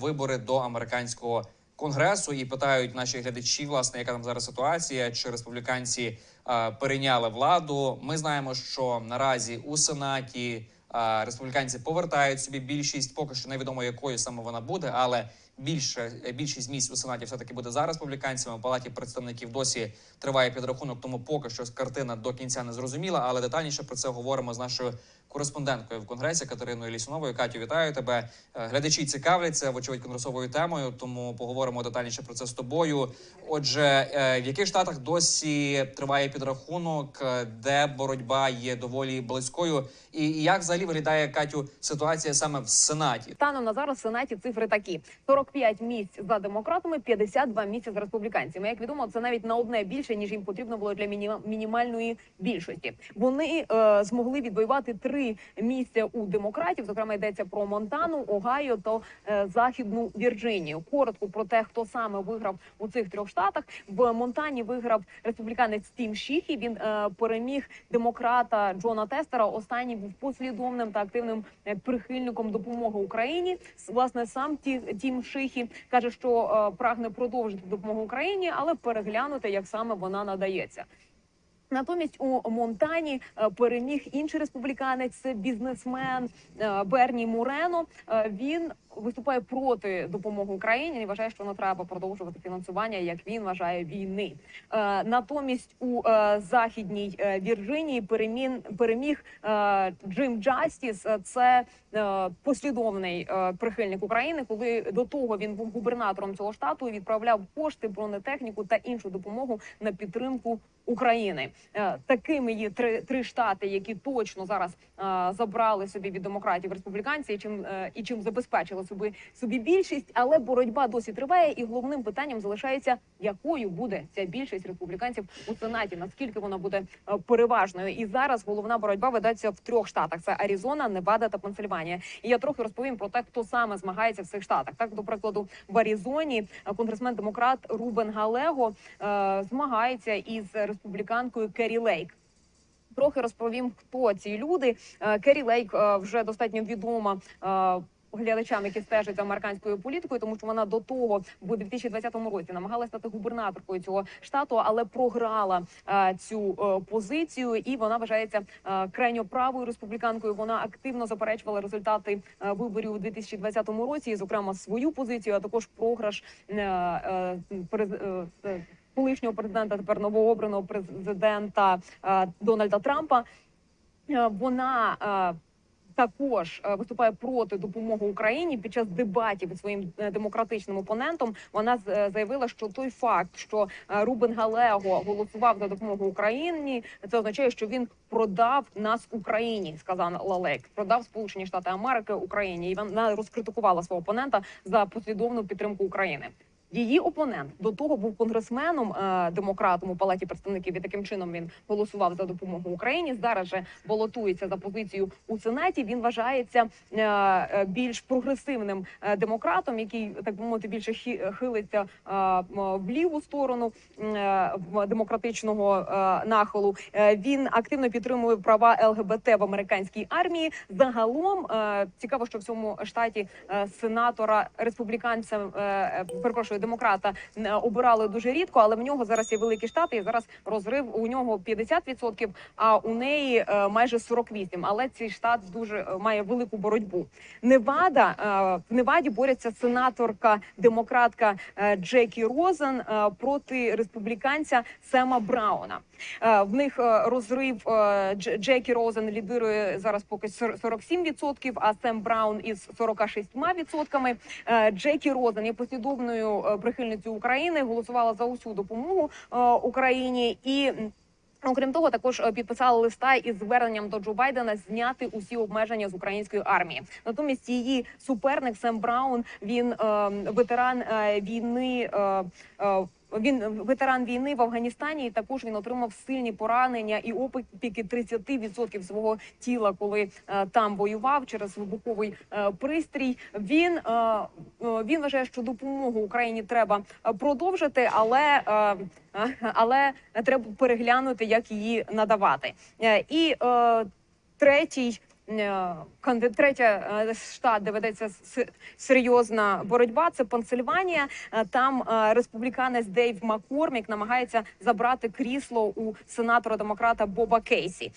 вибори до американського конгресу. І питають наші глядачі, власне, яка там зараз ситуація, чи республіканці е, перейняли владу. Ми знаємо, що наразі у сенаті е, республіканці повертають собі більшість. Поки що невідомо якою саме вона буде, але більше більшість місць у сенаті все таки буде за республіканцями. У палаті представників досі триває підрахунок, тому поки що картина до кінця не зрозуміла. Але детальніше про це говоримо з нашою кореспонденткою в конгресі Катериною Лісуновою. Катю, вітаю тебе. Е, Глядачі цікавляться, вочевидь, конгресовою темою, тому поговоримо детальніше про це з тобою. Отже, е, в яких штатах досі триває підрахунок, е, де боротьба є доволі близькою, і як взагалі виглядає Катю ситуація саме в сенаті? Станом на зараз в сенаті цифри такі: 45 місць за демократами, 52 місця за республіканцями. Як відомо, це навіть на одне більше ніж їм потрібно було для мінімальної більшості. Вони е, змогли відвоювати три місця у демократів. Зокрема, йдеться про Монтану, Огайо та е, Західну Вірджинію. Коротко про те, хто саме виграв у цих трьох штатах. В Монтані виграв республіканець Тім Шіхі. Він е, переміг демократа Джона Тестера. Останній був послідовним та активним е, прихильником допомоги Україні. Власне, сам ті Тім Шихі каже, що е, прагне продовжити допомогу Україні, але переглянути, як саме вона надається. Натомість у Монтані е, переміг інший республіканець, бізнесмен е, Берні Мурено. Е, Він виступає проти допомоги Україні і вважає, що не треба продовжувати фінансування, як він вважає війни. Натомість у західній Вірджинії перемін переміг Джим Джастіс. Це послідовний прихильник України. Коли до того він був губернатором цього штату і відправляв кошти, бронетехніку та іншу допомогу на підтримку України. Е, Такими є три, три штати, які точно зараз е, забрали собі від демократів республіканці, і чим е, і чим забезпечили собі собі більшість. Але боротьба досі триває, і головним питанням залишається, якою буде ця більшість республіканців у сенаті, наскільки вона буде переважною. І зараз головна боротьба ведеться в трьох штатах: це Аризона, Невада та Пенсильванія. І я трохи розповім про те, хто саме змагається в цих штатах. Так, до прикладу, в Аризоні конгресмен демократ Рубен Галего е, змагається із республіканкою Керрі Лейк. Трохи розповім, хто ці люди. Е, Керрі Лейк е, вже достатньо відома. е, Глядачам, які стежать за американською політикою, тому що вона до того в 2020 році намагалася стати губернаторкою цього штату, але програла е, цю е, позицію, і вона вважається е, крайньо правою республіканкою. Вона активно заперечувала результати е, виборів у 2020 році, і, зокрема свою позицію, а також програш е, е, колишнього президента, тепер новообраного президента е, Дональда Трампа. Е, Вона е, також виступає проти допомоги Україні під час дебатів із своїм демократичним опонентом. Вона заявила, що той факт, що Рубен Галего голосував за допомогу Україні, це означає, що він продав нас Україні. Сказав Лалек, продав Сполучені Штати Америки Україні, і вона розкритикувала свого опонента за послідовну підтримку України. Її опонент до того був конгресменом е, демократом у палаті представників, і таким чином він голосував за допомогу Україні. Зараз же балотується за позицію у сенаті. Він вважається е, е, більш прогресивним демократом, який так би мовити більше хилиться в ліву сторону демократичного нахилу. Він активно підтримує права ЛГБТ в американській армії. Загалом цікаво, що в цьому штаті сенатора республіканця перепрошую демократа е, обирали дуже рідко, але в нього зараз є великі штати. І зараз розрив у нього 50%, а у неї е, майже 48%. Але цей штат дуже е, має велику боротьбу. Невада в Неваді борються сенаторка демократка Джекі Розен проти республіканця Сема Брауна. В них розрив Джекі Розен лідирує зараз поки сор- 47%, а Сем Браун із 46%. Е, Джекі Розен є послідовною е, прихильницею України, голосувала за усю допомогу е, Україні і. Окрім того, також е, підписали листа із зверненням до Джо Байдена зняти усі обмеження з української армії. Натомість її суперник Сем Браун він е, ветеран е, війни. Е, він ветеран війни в Афганістані. І також він отримав сильні поранення і опіки 30% свого тіла, коли е, там воював через вибуховий е, пристрій. Він е, е, він вважає, що допомогу Україні треба е, продовжити, але е, е, але треба переглянути, як її надавати. Е, І е, третій третя е, штат, де ведеться серйозна боротьба. Це Пенсильванія. Е, Там е, республіканець Дейв Маккормік намагається забрати крісло у сенатора демократа Боба Кейсі.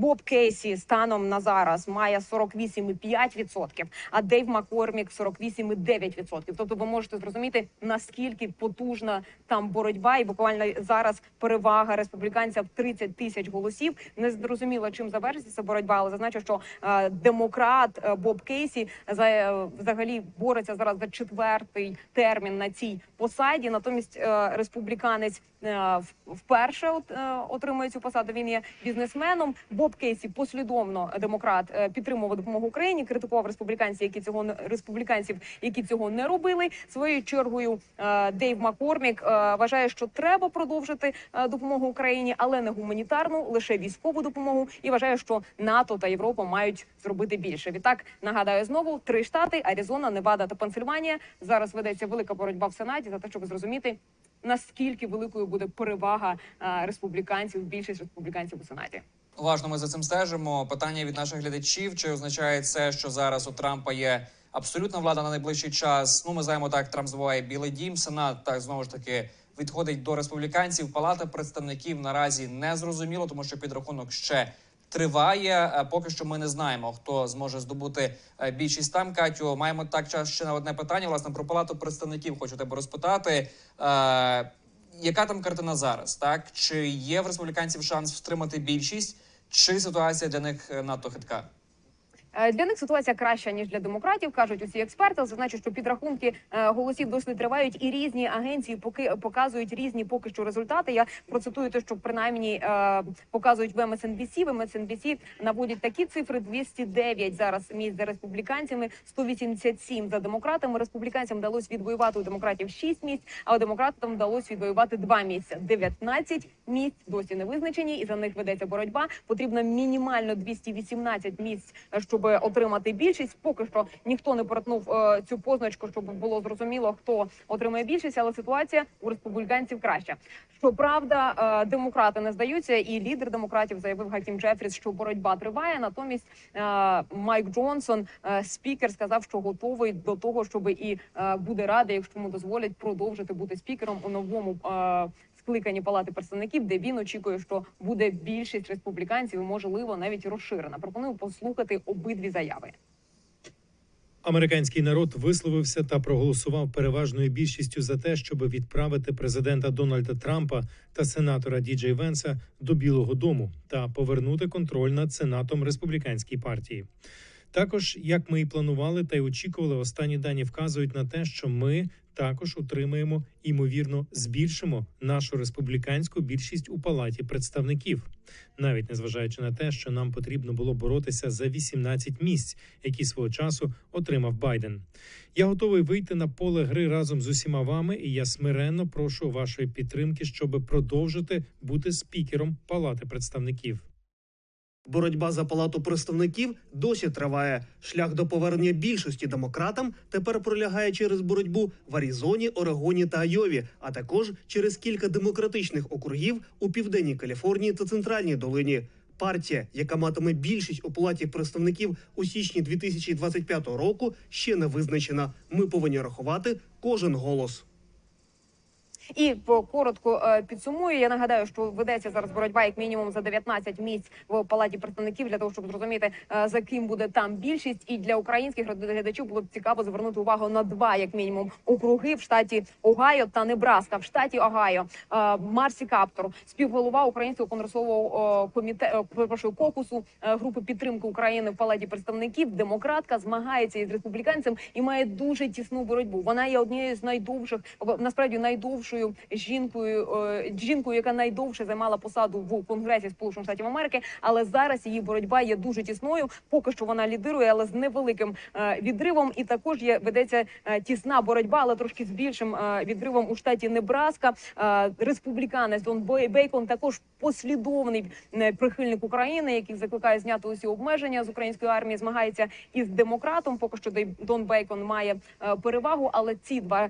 Боб Кейсі станом на зараз має 48,5%, а Дейв Маккормік 48,9%. Тобто ви можете зрозуміти наскільки потужна там боротьба, і буквально зараз перевага республіканця в 30 тисяч голосів. Не зрозуміло, чим завершиться боротьба, але зазначу, що е, демократ е, Боб Кейсі за е, взагалі бореться зараз за четвертий термін на цій посаді. Натомість е, республіканець е, вперше от, е, отримує цю посаду. Він є бізнесменом. Боб Кейсі послідовно демократ е, підтримував допомогу Україні, критикував республіканців, які цього республіканців, які цього не робили. Своєю чергою е, Дейв Маккормік е, вважає, що треба продовжити допомогу Україні, але не гуманітарну, лише військову допомогу. І вважає, що НАТО та Європа мають зробити більше. Відтак нагадаю знову три штати: Аризона, Невада та Пенсильванія. Зараз ведеться велика боротьба в Сенаті за те, щоб зрозуміти. Наскільки великою буде перевага республіканців, більшість республіканців у сенаті? Уважно ми за цим стежимо. Питання від наших глядачів: чи означає це, що зараз у Трампа є абсолютна влада на найближчий час? Ну, ми знаємо так, Трамп збиває Білий Дім, Сенат так знову ж таки відходить до республіканців. Палата представників наразі не зрозуміло, тому що підрахунок ще. Триває Е, поки що. Ми не знаємо, хто зможе здобути е, більшість там. Катю, маємо так час ще на одне питання. Власне про палату представників хочу тебе розпитати. Е, яка там картина зараз? Так чи є в республіканців шанс втримати більшість, чи ситуація для них е, надто хитка? Е, Для них ситуація краща ніж для демократів, кажуть усі експерти. Зазначу, що підрахунки е, голосів досить тривають, і різні агенції поки показують різні поки що результати. Я процитую те, що принаймні е, показують в MSNBC. В MSNBC наводять такі цифри: 209 зараз місць за республіканцями, 187 за демократами. Республіканцям вдалося відвоювати у демократів 6 місць, а у демократам вдалося відвоювати 2 місця. 19 місць досі не визначені, і за них ведеться боротьба. Потрібно мінімально 218 місць, е, щоб отримати більшість. Поки що ніхто не перетнув е, цю позначку, щоб було зрозуміло, хто отримає більшість, але ситуація у республіканців краща. Щоправда, е, демократи не здаються, і лідер демократів заявив Гакім Джефріс, що боротьба триває. Натомість е, Майк Джонсон, спікер, сказав, що готовий до того, щоб і буде радий, якщо йому дозволять продовжити бути спікером у новому. Скликані палати представників, де він очікує, що буде більшість республіканців, можливо навіть розширена. Пропоную послухати обидві заяви. Американський народ висловився та проголосував переважною більшістю за те, щоб відправити президента Дональда Трампа та сенатора Діджей Венса до Білого Дому та повернути контроль над сенатом республіканській партії. Також, як ми і планували та й очікували, останні дані вказують на те, що ми також утримаємо ймовірно збільшимо нашу республіканську більшість у палаті представників, навіть незважаючи на те, що нам потрібно було боротися за 18 місць, які свого часу отримав Байден. Я готовий вийти на поле гри разом з усіма вами, і я смиренно прошу вашої підтримки, щоб продовжити бути спікером палати представників. Боротьба за палату представників досі триває. Шлях до повернення більшості демократам тепер пролягає через боротьбу в Аризоні, Орегоні та Айові, а також через кілька демократичних округів у південній Каліфорнії та центральній долині. Партія, яка матиме більшість у палаті представників у січні 2025 року, ще не визначена. Ми повинні рахувати кожен голос. І коротко е, підсумую. Я нагадаю, що ведеться зараз боротьба як мінімум за 19 місць в палаті представників для того, щоб зрозуміти е, за ким буде там більшість. І для українських глядачів було б цікаво звернути увагу на два, як мінімум, округи в штаті Огайо та Небраска. В штаті Огайо е, Марсі Каптор, співголова українського конгресового комітету кокусу групи підтримки України в палаті представників. Демократка змагається із республіканцем і має дуже тісну боротьбу. Вона є однією з найдовших, насправді найдовшою жінкою, е, жінкою, яка найдовше займала посаду в Конгресі Сполучених Штатів Америки. Але зараз її боротьба є дуже тісною. Поки що вона лідирує, але з невеликим е, відривом. І також є ведеться е, тісна боротьба, але трошки з більшим відривом у штаті Небраска. Республіканець Дон Бей- Бейкон також послідовний прихильник України, який закликає зняти усі обмеження з української армії, змагається із демократом. Поки що Дон Бейкон має перевагу, але ці два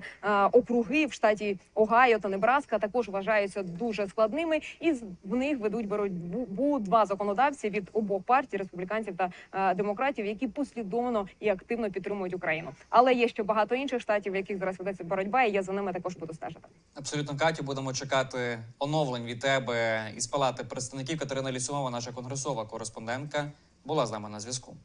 округи в штаті Огайо та Небраска також вважаються дуже складними, і в них ведуть боротьбу два законодавці від обох партій республіканців та е, демократів, які послідовно і активно підтримують Україну. Але є ще багато інших штатів, в яких зараз ведеться боротьба, і я за ними також буду стежити. Абсолютно, Катю, будемо чекати оновлень від тебе із палати представників. Катерина Лісунова, наша конгресова кореспондентка, була з нами на зв'язку.